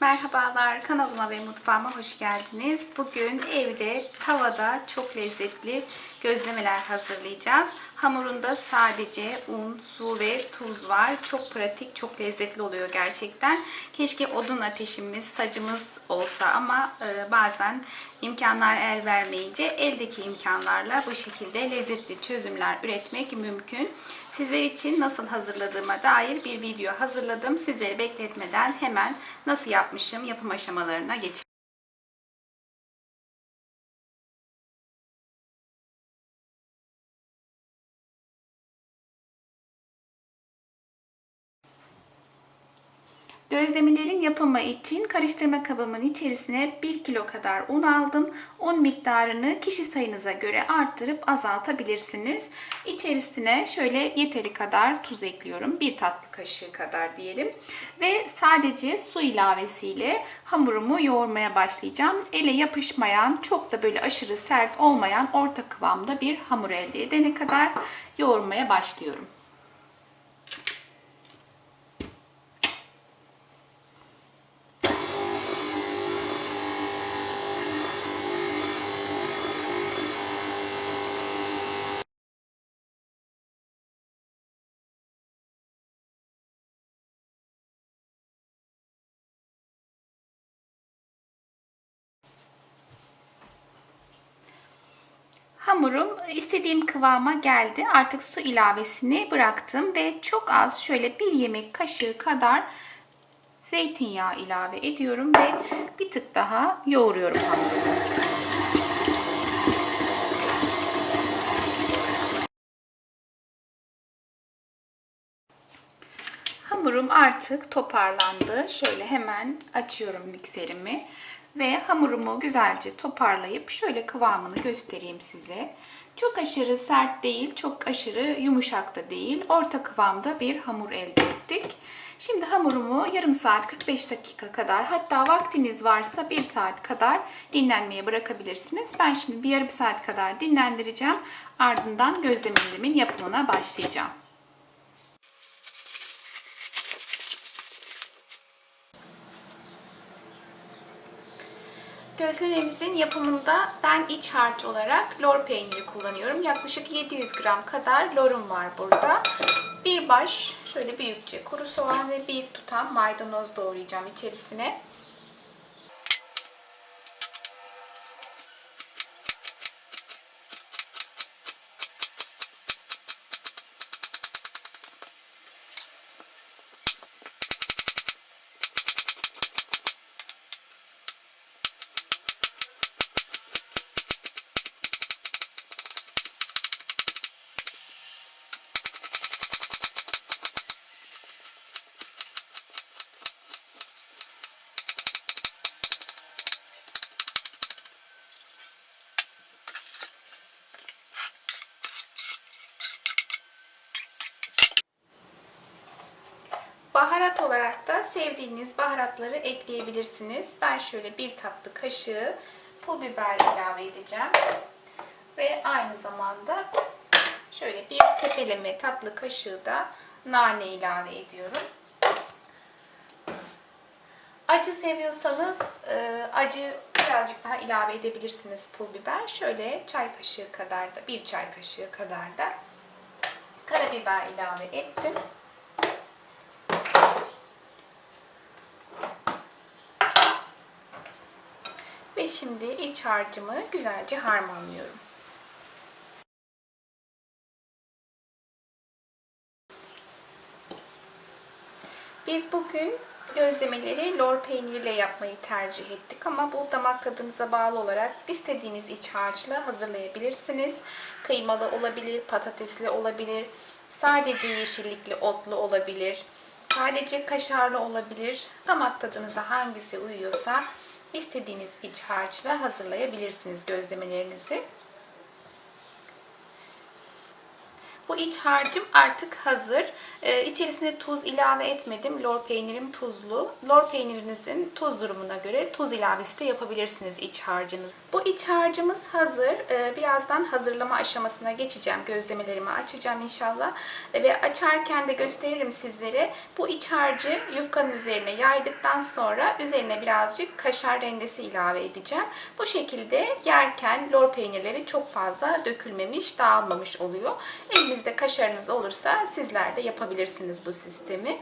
Merhabalar, kanalıma ve mutfağıma hoş geldiniz. Bugün evde tavada çok lezzetli gözlemeler hazırlayacağız. Hamurunda sadece un, su ve tuz var. Çok pratik, çok lezzetli oluyor gerçekten. Keşke odun ateşimiz, sacımız olsa ama e, bazen imkanlar el vermeyince eldeki imkanlarla bu şekilde lezzetli çözümler üretmek mümkün. Sizler için nasıl hazırladığıma dair bir video hazırladım. Sizleri bekletmeden hemen nasıl yapmışım yapım aşamalarına geçelim. Gözlemelerin yapımı için karıştırma kabımın içerisine 1 kilo kadar un aldım. Un miktarını kişi sayınıza göre arttırıp azaltabilirsiniz. İçerisine şöyle yeteri kadar tuz ekliyorum. 1 tatlı kaşığı kadar diyelim. Ve sadece su ilavesiyle hamurumu yoğurmaya başlayacağım. Ele yapışmayan, çok da böyle aşırı sert olmayan orta kıvamda bir hamur elde edene kadar yoğurmaya başlıyorum. Hamurum istediğim kıvama geldi. Artık su ilavesini bıraktım ve çok az şöyle bir yemek kaşığı kadar zeytinyağı ilave ediyorum ve bir tık daha yoğuruyorum hamurumu. Hamurum artık toparlandı. Şöyle hemen açıyorum mikserimi ve hamurumu güzelce toparlayıp şöyle kıvamını göstereyim size. Çok aşırı sert değil, çok aşırı yumuşak da değil. Orta kıvamda bir hamur elde ettik. Şimdi hamurumu yarım saat 45 dakika kadar hatta vaktiniz varsa 1 saat kadar dinlenmeye bırakabilirsiniz. Ben şimdi bir yarım saat kadar dinlendireceğim. Ardından gözlemelerimin yapımına başlayacağım. Gözlememizin yapımında ben iç harç olarak lor peyniri kullanıyorum. Yaklaşık 700 gram kadar lorum var burada. Bir baş şöyle büyükçe kuru soğan ve bir tutam maydanoz doğrayacağım içerisine. Baharat olarak da sevdiğiniz baharatları ekleyebilirsiniz. Ben şöyle bir tatlı kaşığı pul biber ilave edeceğim. Ve aynı zamanda şöyle bir tepeleme tatlı kaşığı da nane ilave ediyorum. Acı seviyorsanız e, acı birazcık daha ilave edebilirsiniz pul biber. Şöyle çay kaşığı kadar da bir çay kaşığı kadar da karabiber ilave ettim. Şimdi iç harcımı güzelce harmanlıyorum. Biz bugün gözlemeleri lor peyniriyle yapmayı tercih ettik ama bu damak tadınıza bağlı olarak istediğiniz iç harçla hazırlayabilirsiniz. Kıymalı olabilir, patatesli olabilir, sadece yeşillikli otlu olabilir, sadece kaşarlı olabilir. Damak tadınıza hangisi uyuyorsa istediğiniz iç harçla hazırlayabilirsiniz gözlemelerinizi. Bu iç harcım artık hazır. Ee, içerisine tuz ilave etmedim. Lor peynirim tuzlu. Lor peynirinizin tuz durumuna göre tuz ilavesi de yapabilirsiniz iç harcınız. Bu iç harcımız hazır. Ee, birazdan hazırlama aşamasına geçeceğim. Gözlemelerimi açacağım inşallah. Ee, ve açarken de gösteririm sizlere. Bu iç harcı yufkanın üzerine yaydıktan sonra üzerine birazcık kaşar rendesi ilave edeceğim. Bu şekilde yerken lor peynirleri çok fazla dökülmemiş, dağılmamış oluyor. Elinizde kaşarınız olursa sizler de yapabilirsiniz bu sistemi.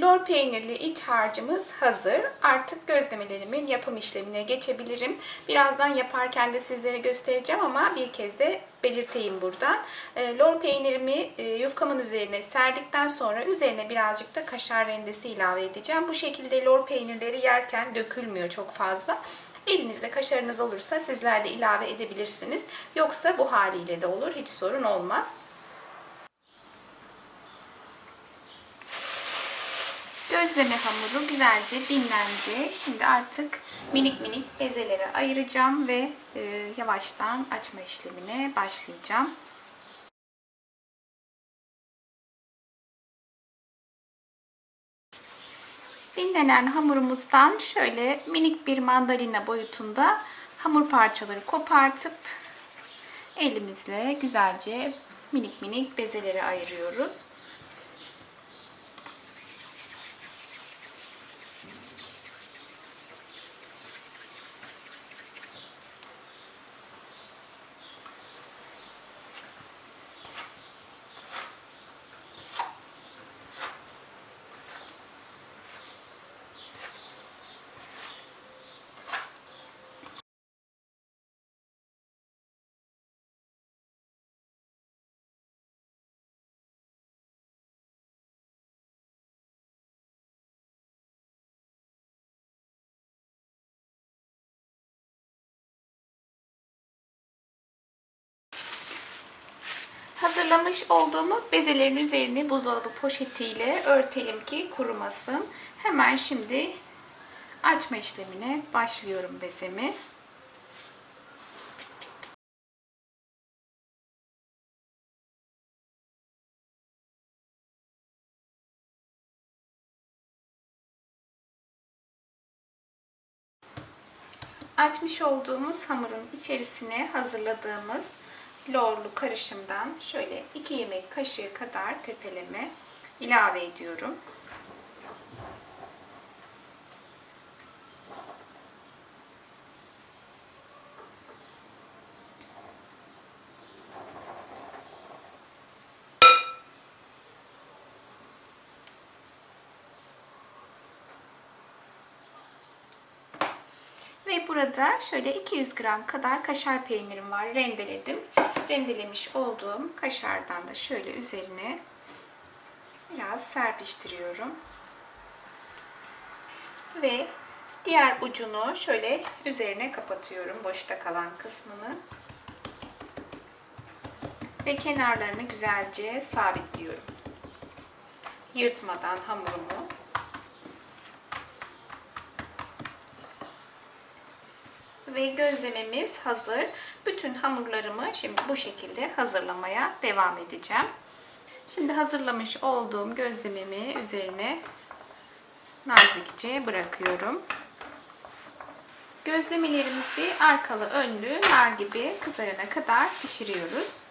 Lor peynirli iç harcımız hazır. Artık gözlemelerimin yapım işlemine geçebilirim. Birazdan yaparken de sizlere göstereceğim ama bir kez de belirteyim buradan. E, lor peynirimi e, yufkamın üzerine serdikten sonra üzerine birazcık da kaşar rendesi ilave edeceğim. Bu şekilde lor peynirleri yerken dökülmüyor çok fazla. Elinizde kaşarınız olursa sizler de ilave edebilirsiniz. Yoksa bu haliyle de olur. Hiç sorun olmaz. Gözleme hamuru güzelce dinlendi. Şimdi artık minik minik bezelere ayıracağım ve e, yavaştan açma işlemine başlayacağım. Dinlenen hamurumuzdan şöyle minik bir mandalina boyutunda hamur parçaları kopartıp elimizle güzelce minik minik bezelere ayırıyoruz. Hazırlamış olduğumuz bezelerin üzerini buzdolabı poşetiyle örtelim ki kurumasın. Hemen şimdi açma işlemine başlıyorum bezemi. Açmış olduğumuz hamurun içerisine hazırladığımız lorlu karışımdan şöyle 2 yemek kaşığı kadar tepeleme ilave ediyorum. Ve burada şöyle 200 gram kadar kaşar peynirim var. Rendeledim. Rendelemiş olduğum kaşardan da şöyle üzerine biraz serpiştiriyorum. Ve diğer ucunu şöyle üzerine kapatıyorum. Boşta kalan kısmını. Ve kenarlarını güzelce sabitliyorum. Yırtmadan hamurumu ve gözlememiz hazır. Bütün hamurlarımı şimdi bu şekilde hazırlamaya devam edeceğim. Şimdi hazırlamış olduğum gözlememi üzerine nazikçe bırakıyorum. Gözlemelerimizi arkalı önlü nar gibi kızarana kadar pişiriyoruz.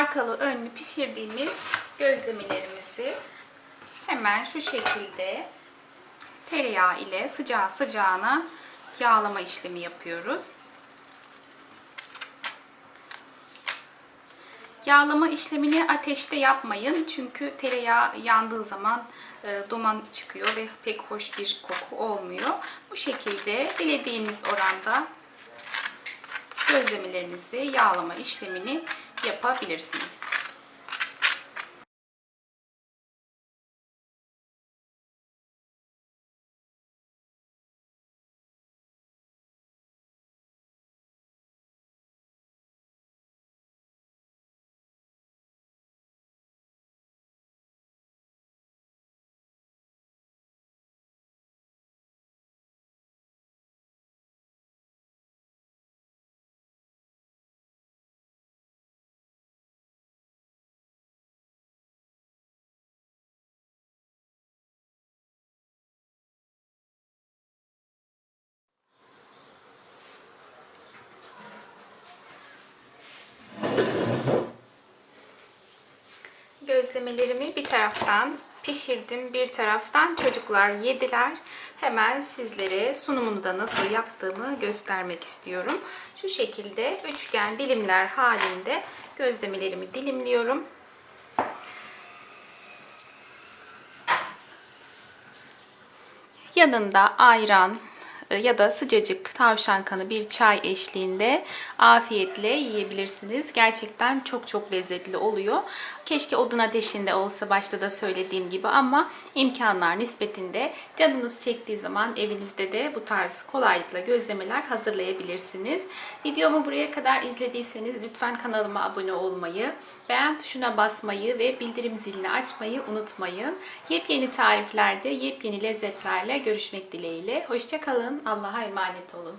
Arkalı önlü pişirdiğimiz gözlemelerimizi hemen şu şekilde tereyağı ile sıcağı sıcağına yağlama işlemi yapıyoruz. Yağlama işlemini ateşte yapmayın. Çünkü tereyağı yandığı zaman e, duman çıkıyor ve pek hoş bir koku olmuyor. Bu şekilde dilediğiniz oranda gözlemelerinizi yağlama işlemini yapabilirsiniz. Gözlemelerimi bir taraftan pişirdim, bir taraftan çocuklar yediler. Hemen sizlere sunumunu da nasıl yaptığımı göstermek istiyorum. Şu şekilde üçgen dilimler halinde gözlemelerimi dilimliyorum. Yanında ayran e, ya da sıcacık tavşan kanı bir çay eşliğinde afiyetle yiyebilirsiniz. Gerçekten çok çok lezzetli oluyor. Keşke odun ateşinde olsa başta da söylediğim gibi ama imkanlar nispetinde canınız çektiği zaman evinizde de bu tarz kolaylıkla gözlemeler hazırlayabilirsiniz. Videomu buraya kadar izlediyseniz lütfen kanalıma abone olmayı, beğen tuşuna basmayı ve bildirim zilini açmayı unutmayın. Yepyeni tariflerde, yepyeni lezzetlerle görüşmek dileğiyle. Hoşçakalın. Allah'a emanet olun.